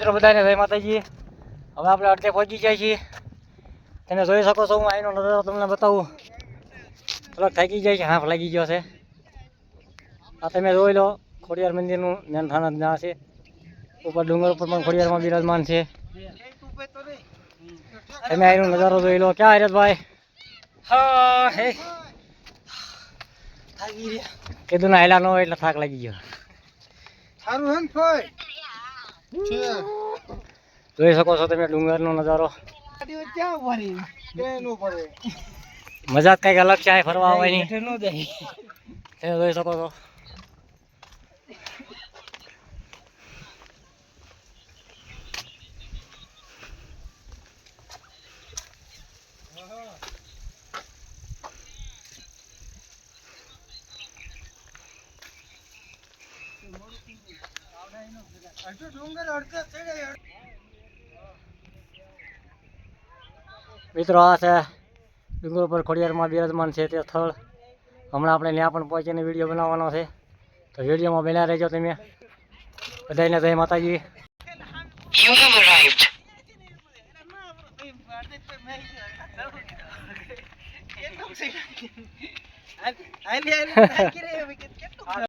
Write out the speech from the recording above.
મિત્રો, બધાને જય માતાજી. હવે આપણે અડધે પહોંચી જાય છીએ. તમે જોઈ શકો છો, હું અહીંનો નજારો તમને બતાવું. થોડોક થાકી જાય છે, હાફ લાગી ગયો છે. આ તમે જોઈ લો, ખોડિયાર મંદિરનું મેન થાના ના છે. ઉપર ડુંગર ઉપર પણ ખોડિયારમાં બિરાજમાન છે. તમે અહીંનો નજારો જોઈ લો. ક્યાં હરેશભાઈ હા, હે. કીધું ના, હેલા ન હોય એટલે થાક લાગી ગયો. સારું હે ને જોઈ શકો છો તમે ડુંગરનો નજારો. મજા જ કંઈક અલગ છે ફરવા આવવાની. જોઈ શકો છો. Thank ચડે મિત્રો આ છે ડુંગર ઉપર ખોડિયારમાં બિરાજમાન છે તે સ્થળ. હમણાં આપણે ત્યાં પણ પહોંચીને વીડિયો બનાવવાનો છે. તો વિડીયોમાં બન્યા રહેજો તમે. બધાને જય માતાજી. You have arrived. હાલી હાલી